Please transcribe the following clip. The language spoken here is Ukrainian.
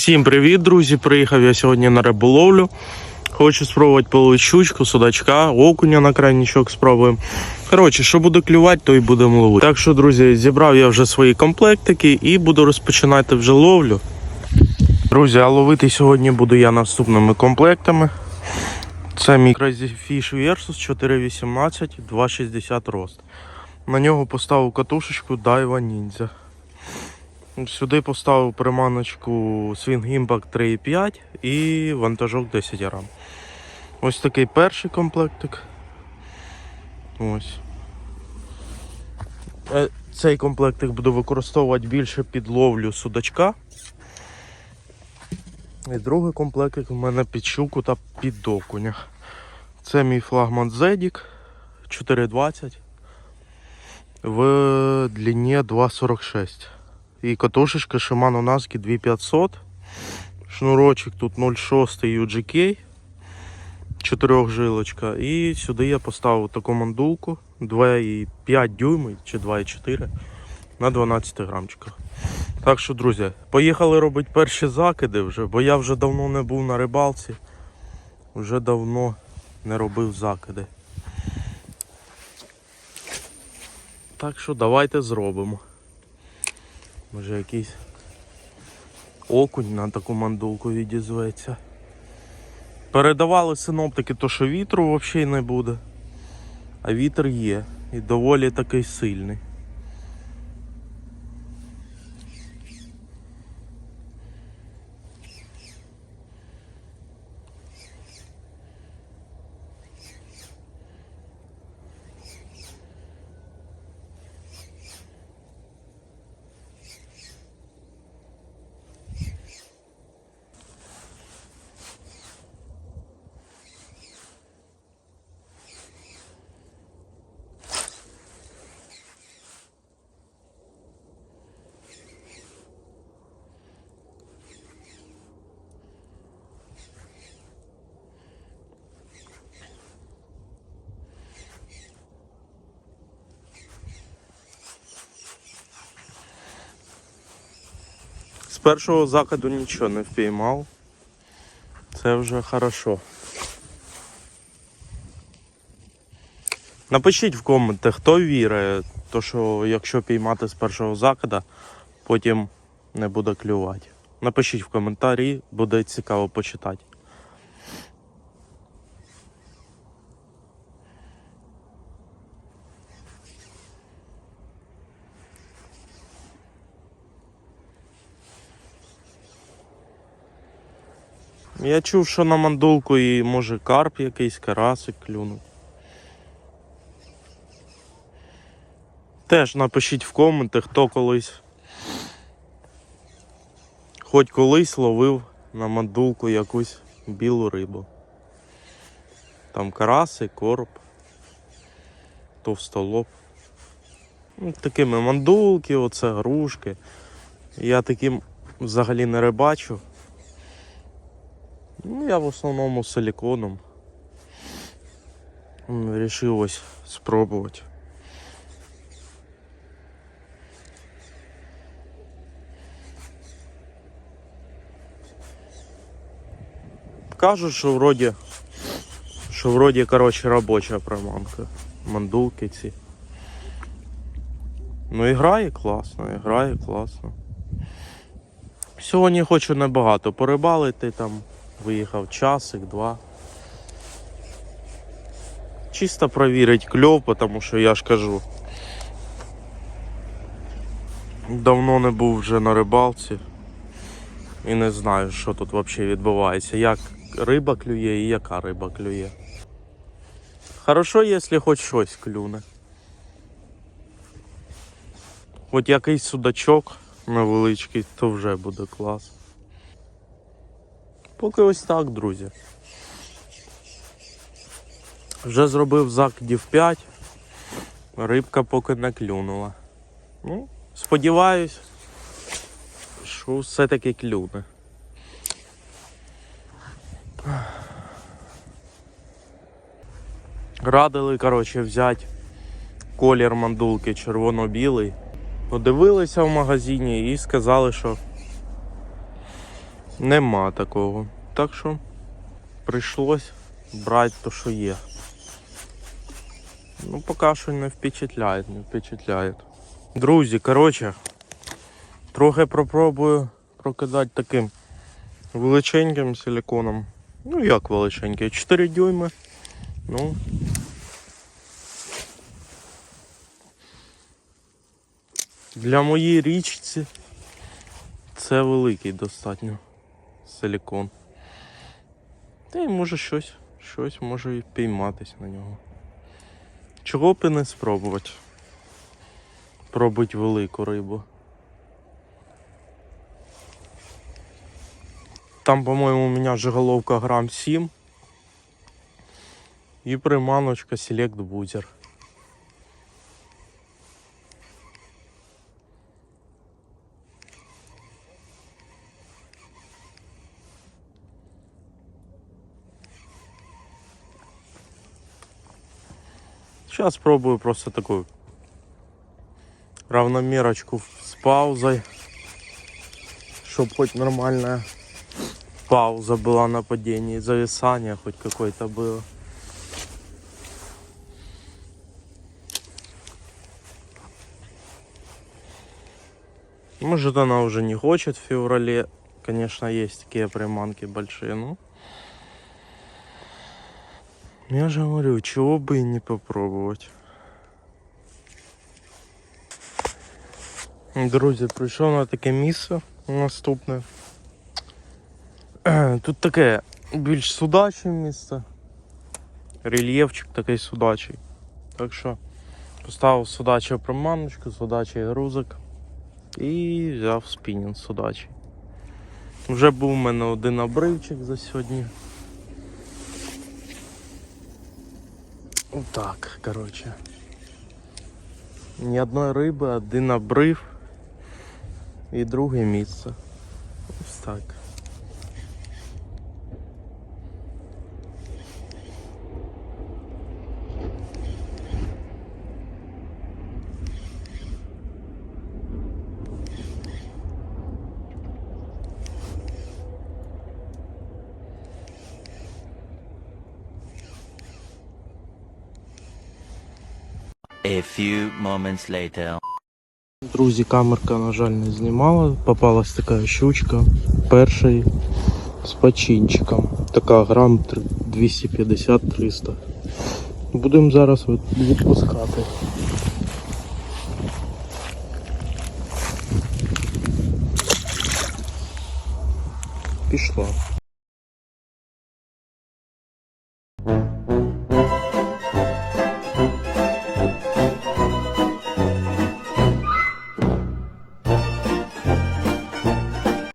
Всім привіт, друзі! Приїхав я сьогодні на риболовлю. Хочу спробувати половити судачка, окуня на крайнічок спробуємо. Коротше, що буде клювати, то і будемо ловити. Так що, друзі, зібрав я вже свої комплектики і буду розпочинати вже ловлю. Друзі, а ловити сьогодні буду я наступними комплектами. Це мій Crazy Fish Versus 4.18, 2.60 рост. На нього поставив катушечку Daiwa Ninja. Сюди поставив приманочку Swing Impact 3.5 і вантажок 10 грам. Ось такий перший комплектик. Ось. Е, Цей комплектик буду використовувати більше під ловлю судачка. І другий комплектик в мене під щуку та під окуня. Це мій флагман Zedic 420 в длині 2,46. І катушечка Shimano Naski 2500. Шнурочок тут 0,6 UGK. Чотирьохжилочка. І сюди я поставив таку мандулку 2,5 дюйми чи 2,4 на 12 грамчиках. Так що, друзі, поїхали робити перші закиди вже, бо я вже давно не був на рибалці. Вже давно не робив закиди. Так що давайте зробимо. Може якийсь окунь на таку мандулку відізветься. Передавали синоптики, то що вітру взагалі не буде. А вітер є і доволі такий сильний. Першого закиду нічого не впіймав. Це вже хорошо. Напишіть в коментах, хто вірить, то що якщо піймати з першого закида, потім не буде клювати. Напишіть в коментарі, буде цікаво почитати. Я чув, що на мандулку і може карп якийсь, карасик клюнуть. Теж напишіть в коменти, хто колись хоч колись ловив на мандулку якусь білу рибу. Там караси, короб, товстолоб. Ну, Такими мандулки, оце грушки. Я таким взагалі не рибачу. Ну, я в основному силіконом. М, Рішив ось спробувати. Кажуть, що вроді, що вроді, коротше, робоча приманка. Мандулки ці. Ну і грає класно, і грає класно. Сьогодні хочу небагато порибалити там. Виїхав часик, два. Чисто провірить кльов, тому що я ж кажу. Давно не був вже на рибалці. І не знаю, що тут взагалі відбувається. Як риба клює і яка риба клює. Хорошо, якщо хоч щось клюне. Хоч якийсь судачок невеличкий, то вже буде клас. Поки ось так, друзі. Вже зробив закидів 5, рибка поки не клюнула. Ну, сподіваюсь, що все-таки клюне. Радили, коротше, взяти колір мандулки червоно-білий. Подивилися в магазині і сказали, що Нема такого. Так що прийшлось брати то, що є. Ну, поки що не впечатляє, не впечатляє. Друзі, коротше, трохи попробую прокидати таким величеньким силиконом. Ну як величенький? 4 дюйми. Ну. Для моєї річці це великий достатньо силикон. Та й може щось, щось може і впійматись на нього. Чого б і не спробувати? Пробить велику рибу. Там, по-моему, у меня же головка грамм 7. И приманочка Select Buzzer. Сейчас пробую просто такую равномерочку с паузой, чтобы хоть нормальная пауза была на падении, зависание хоть какое-то было. Может она уже не хочет в феврале. Конечно, есть такие приманки большие, ну. Я же говорю, чего бы и не попробовать. Друзі, прийшов на таке місце наступне. Тут таке більш судаче місце. Рельєфчик такий судачий. Так що поставив судачу приманочку, судачий грузик і взяв спінінг судачий. Вже був у мене один обривчик за сьогодні. Так, короче. Ні одної риби, один обрив і друге місце. Ось так. A few moments later. Друзі, камерка, на жаль, не знімала. Попалась така щучка. Перший з починчиком. Така грам 250-300. Будемо зараз відпускати. Пішла.